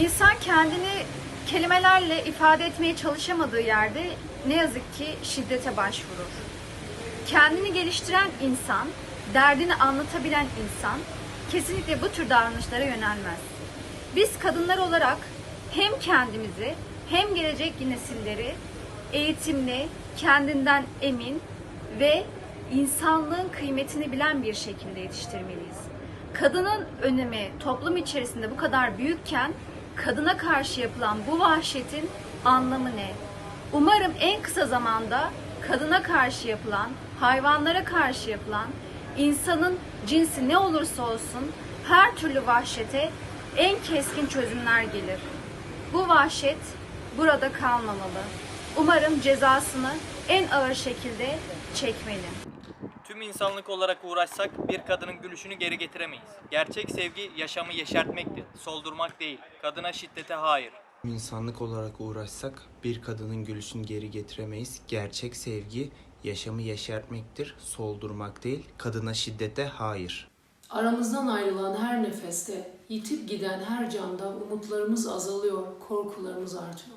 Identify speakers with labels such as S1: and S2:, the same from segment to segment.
S1: İnsan kendini kelimelerle ifade etmeye çalışamadığı yerde ne yazık ki şiddete başvurur. Kendini geliştiren insan, derdini anlatabilen insan kesinlikle bu tür davranışlara yönelmez. Biz kadınlar olarak hem kendimizi hem gelecek nesilleri eğitimli, kendinden emin ve insanlığın kıymetini bilen bir şekilde yetiştirmeliyiz. Kadının önemi toplum içerisinde bu kadar büyükken kadına karşı yapılan bu vahşetin anlamı ne? Umarım en kısa zamanda kadına karşı yapılan, hayvanlara karşı yapılan, insanın cinsi ne olursa olsun her türlü vahşete en keskin çözümler gelir. Bu vahşet burada kalmamalı. Umarım cezasını en ağır şekilde çekmeli.
S2: Tüm insanlık olarak uğraşsak bir kadının gülüşünü geri getiremeyiz. Gerçek sevgi yaşamı yeşertmektir, soldurmak değil. Kadına şiddete hayır.
S3: İnsanlık olarak uğraşsak bir kadının gülüşünü geri getiremeyiz. Gerçek sevgi yaşamı yeşertmektir, soldurmak değil. Kadına şiddete hayır.
S4: Aramızdan ayrılan her nefeste, yitip giden her canda umutlarımız azalıyor, korkularımız artıyor.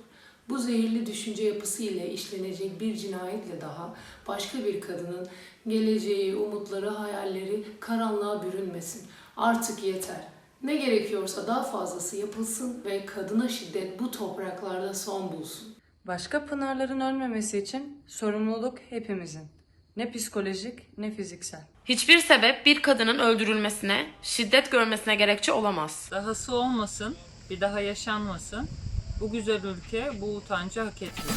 S4: Bu zehirli düşünce yapısı ile işlenecek bir cinayetle daha başka bir kadının geleceği, umutları, hayalleri karanlığa bürünmesin. Artık yeter. Ne gerekiyorsa daha fazlası yapılsın ve kadına şiddet bu topraklarda son bulsun.
S5: Başka pınarların ölmemesi için sorumluluk hepimizin. Ne psikolojik ne fiziksel.
S6: Hiçbir sebep bir kadının öldürülmesine, şiddet görmesine gerekçe olamaz.
S7: Dahası olmasın, bir daha yaşanmasın. Bu güzel ülke bu utancı hak etmiyor.